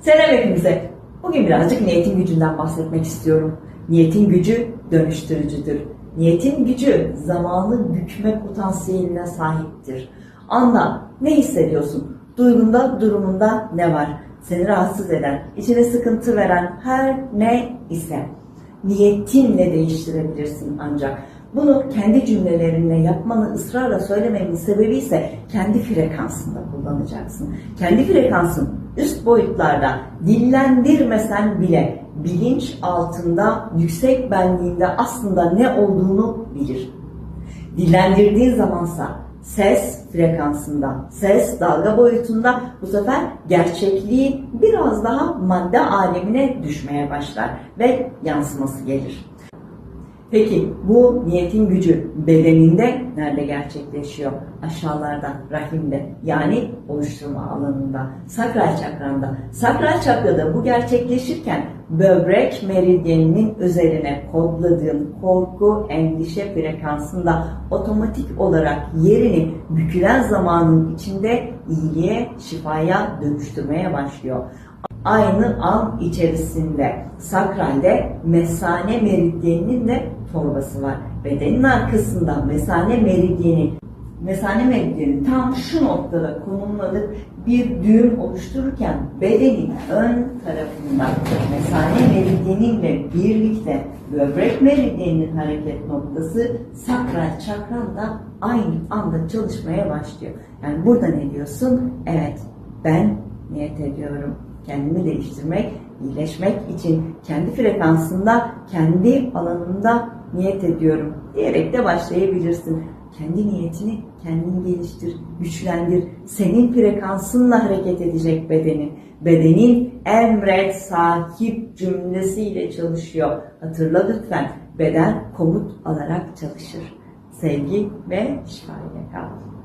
Selam hepinize. Bugün birazcık niyetin gücünden bahsetmek istiyorum. Niyetin gücü dönüştürücüdür. Niyetin gücü zamanı bükme potansiyeline sahiptir. Anla ne hissediyorsun? Duygunda, durumunda ne var? Seni rahatsız eden, içine sıkıntı veren her ne ise niyetinle değiştirebilirsin ancak. Bunu kendi cümlelerinle yapmanı ısrarla söylememin sebebi ise kendi frekansında kullanacaksın. Kendi frekansın üst boyutlarda dillendirmesen bile bilinç altında yüksek benliğinde aslında ne olduğunu bilir. Dillendirdiğin zamansa ses frekansında, ses dalga boyutunda bu sefer gerçekliği biraz daha madde alemine düşmeye başlar ve yansıması gelir. Peki bu niyetin gücü bedeninde nerede gerçekleşiyor? Aşağılarda, rahimde yani oluşturma alanında, sakral çakranda. Sakral çakrada bu gerçekleşirken böbrek meridyeninin üzerine kodladığın korku, endişe frekansında otomatik olarak yerini bükülen zamanın içinde iyiliğe, şifaya dönüştürmeye başlıyor aynı an içerisinde sakralde mesane meridyeninin de torbası var. Bedenin arkasında mesane meridyeni mesane meridyeni tam şu noktada konumlanıp bir düğüm oluştururken bedenin ön tarafında mesane meridyeninle birlikte böbrek meridyeninin hareket noktası sakral çakran da aynı anda çalışmaya başlıyor. Yani burada ne diyorsun? Evet ben niyet ediyorum kendimi değiştirmek, iyileşmek için kendi frekansında, kendi alanında niyet ediyorum diyerek de başlayabilirsin. Kendi niyetini kendin geliştir, güçlendir. Senin frekansınla hareket edecek bedenin. Bedenin emret sahip cümlesiyle çalışıyor. Hatırla lütfen beden komut alarak çalışır. Sevgi ve şifa ile kal.